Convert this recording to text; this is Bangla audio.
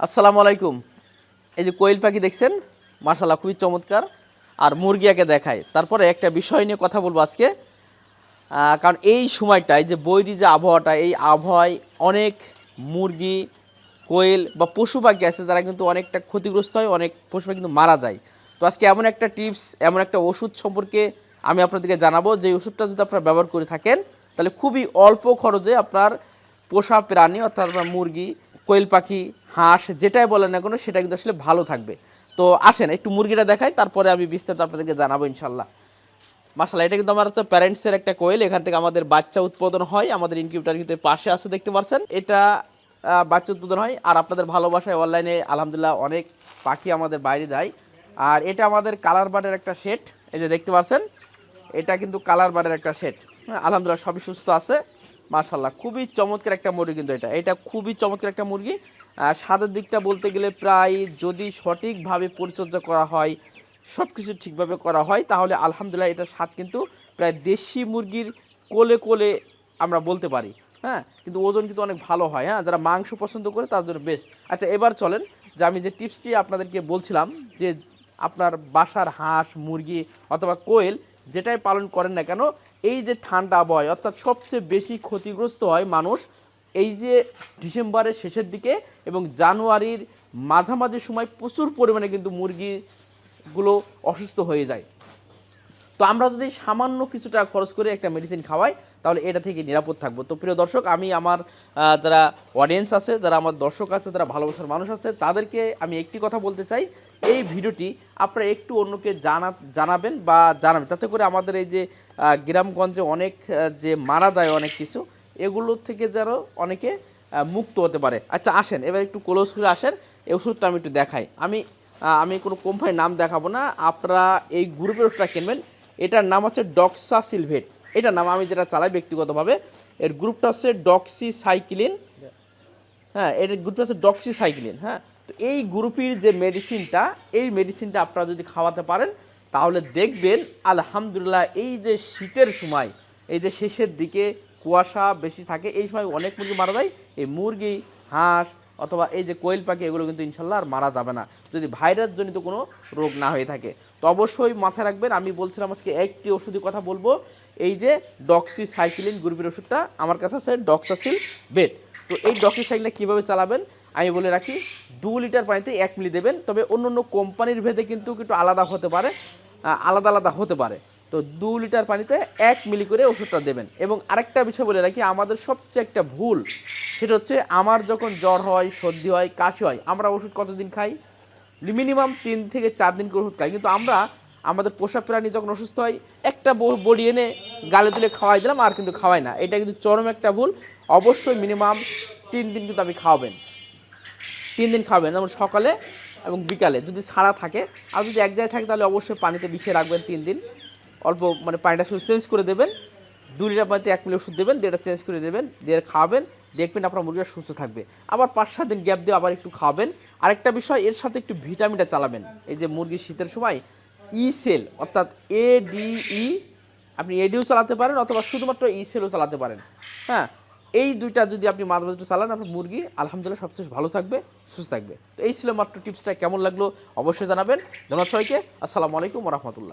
আসসালামু আলাইকুম। এই যে কোয়েল পাখি দেখছেন মার্শাল্লাহ খুবই চমৎকার। আর মুরগিয়াকে দেখায় তারপরে একটা বিষয় নিয়ে কথা বলব আজকে। কারণ এই সময়টায় যে বৈরি যে আবহাওয়াটা, এই আবহাওয়ায় অনেক মুরগি, কোয়েল বা পশু পাখি আছে, যারা কিন্তু অনেকটা ক্ষতিগ্রস্ত হয়, অনেক পশু পাখি কিন্তু মারা যায়। তো আজকে এমন একটা টিপস, এমন একটা ওষুধ সম্পর্কে আমি আপনাদেরকে জানাব। যে ওষুধটা যদি আপনারা ব্যবহার করে থাকেন, তাহলে খুবই অল্প খরচে আপনার পোষা প্রাণী, অর্থাৎ আপনার মুরগি কোয়েল পাখি, হাঁস, যেটাই বলেন না কোনো, সেটা কিন্তু আসলে ভালো থাকবে। তো আসেন, একটু মুরগিটা দেখাই, তারপরে আমি বিস্তারিত আপনাদেরকে জানাব ইনশাল্লাহ মাসাল্লাহ এটা কিন্তু আমার হচ্ছে প্যারেন্টসের একটা কোয়েল, এখান থেকে আমাদের বাচ্চা উৎপাদন হয়, আমাদের ইনকিউটার কিন্তু পাশে আছে, দেখতে পাচ্ছেন এটা বাচ্চা উৎপাদন হয়, আর আপনাদের ভালোবাসায় অনলাইনে আলহামদুলিল্লাহ অনেক পাখি আমাদের বাইরে দেয় আর এটা আমাদের কালার বার্ডের একটা সেট এই যে দেখতে পাচ্ছেন এটা কিন্তু কালার বার্ডের একটা সেট আলহামদুলিল্লাহ সবই সুস্থ আছে। মাশাল্লাহ খুবই চমৎকার একটা মুরগি কিন্তু এটা। এটা খুবই চমৎকার একটা মুরগি। আর স্বাদের দিকটা বলতে গেলে প্রায় যদি সঠিকভাবে পরিচর্যা করা হয় সব কিছু ঠিকভাবে করা হয়, তাহলে আলহামদুলিল্লাহ এটা স্বাদ কিন্তু প্রায় দেশি মুরগির কোলে কোলে আমরা বলতে পারি। হ্যাঁ কিন্তু ওজন কিন্তু অনেক ভালো হয়। হ্যাঁ যারা মাংস পছন্দ করে তার জন্য বেস্ট আচ্ছা এবার চলেন যে আমি যে টিপসটি আপনাদেরকে বলছিলাম যে আপনার বাসার হাঁস, মুরগি অথবা কোয়েল যেটাই পালন করেন না কেন এই যে ঠান্ডা আবহাওয়া, অর্থাৎ সবচেয়ে বেশি ক্ষতিগ্রস্ত হয় মানুষ এই যে ডিসেম্বরের শেষের দিকে এবং জানুয়ারির মাঝামাঝি সময় প্রচুর পরিমাণে কিন্তু মুরগিগুলো অসুস্থ হয়ে যায়। তো আমরা যদি সামান্য কিছু টাকা খরচ করে একটা মেডিসিন খাওয়াই, তাহলে এটা থেকে নিরাপদ থাকব। তো প্রিয় দর্শক, আমি আমার যারা অডিয়েন্স আছে, যারা আমার দর্শক আছে, যারা ভালোবাসার মানুষ আছে, তাদেরকে আমি একটি কথা বলতে চাই। এই ভিডিওটি আপনারা একটু অন্যকে জানা, জানাবেন বা জানাবেন। যাতে করে আমাদের এই যে গ্রামগঞ্জে অনেক যে মারা যায় অনেক কিছু এগুলোর থেকে যেন অনেকে মুক্ত হতে পারে। আচ্ছা আসেন, এবার একটু ক্লোজ করে আসেন, এই ওষুধটা আমি একটু দেখাই। আমি আমি কোনো কোম্পানির নাম দেখাবো না। আপনারা এই গ্রুপের ওষুধটা কিনবেন। এটার নাম হচ্ছে ডক্সা সিলভেট এটার নাম আমি যেটা চালাই ব্যক্তিগতভাবে, এর গ্রুপটা হচ্ছে ডক্সি সাইক্লিন হ্যাঁ এর গ্রুপটা হচ্ছে ডক্সি সাইক্লিন হ্যাঁ। তো এই গ্রুপের যে মেডিসিনটা এই মেডিসিনটা আপনারা যদি খাওয়াতে পারেন, তাহলে দেখবেন, আলহামদুলিল্লাহ, এই যে শীতের সময়, এই যে শেষের দিকে কুয়াশা বেশি থাকে, এই সময় অনেক মুরগি মারা যায়, এই মুরগি, হাঁস অথবা এই যে কোয়েল পাখি, এগুলো কিন্তু ইনশাল্লাহ আর মারা যাবে না। যদি ভাইরাস জনিত কোনো রোগ না হয়ে থাকে, তো অবশ্যই মাথায় রাখবেন। আমি বলছিলাম আজকে একটি ওষুধের কথা বলব, এই যে ডক্সি সাইক্লিন গ্রুপের ওষুধটা, আমার কাছে আছে ডক্সাসিল বেড তো এই ডক্সি সাইক্লিনটা কীভাবে চালাবেন? আমি বলে রাখি, দু লিটার পানিতে এক মিলি দেবেন, তবে অন্য অন্য কোম্পানির ভেদে কিন্তু একটু আলাদা হতে পারে আলাদা আলাদা হতে পারে। তো দু লিটার পানিতে এক মিলি করে ওষুধটা দেবেন। এবং আরেকটা বিষয় বলে রাখি, আমাদের সবচেয়ে একটা ভুল, সেটা হচ্ছে আমার যখন জ্বর হয়, সর্দি হয়, কাশি হয়, আমরা ওষুধ কতদিন খাই? মিনিমাম তিন থেকে চার দিন করে ওষুধ খাই। কিন্তু আমরা, আমাদের পোষা প্রাণী যখন অসুস্থ হয়, একটা বড়ি এনে গালে তুলে খাওয়াই দিলাম, আর কিন্তু খাওয়াই না। এটা কিন্তু চরম একটা ভুল। অবশ্যই মিনিমাম তিন দিন কিন্তু আপনি খাওয়াবেন। তিন দিন খাবেন যেমন সকালে এবং বিকালে। যদি সারা থাকে, আর যদি এক জায়গায় থাকে, তাহলে অবশ্যই পানিতে মিশিয়ে রাখবেন তিন দিন। অল্প মানে পানিটা শুধু চেঞ্জ করে দেবেন। দু লিটার পানিতে এক মিলি ওষুধ দেবেন যেটা চেঞ্জ করে দেবেন, দিয়ে খাওয়াবেন দেখবেন আপনার মুরগিটা সুস্থ থাকবে। আবার পাঁচ সাত দিন গ্যাপ দিয়ে আবার একটু খাওয়াবেন আরেকটা বিষয়, এর সাথে একটু ভিটামিনটা চালাবেন। এই যে মুরগি শীতের সময় ই সেল অর্থাৎ এ ডি ই আপনি এডিও চালাতে পারেন অথবা শুধুমাত্র ই সেলও চালাতে পারেন। হ্যাঁ এই দুইটা যদি আপনি মাঝে মাঝে চালান, আপনার মুরগি আলহামদুলিল্লাহ সবচেয়ে ভালো থাকবে, সুস্থ থাকবে। তো এই ছিল মাত্র টিপসটা, কেমন লাগল অবশ্যই জানাবেন। ধন্যবাদ সবাইকে, আসসালামু আলাইকুম রহমতুল্লাহ।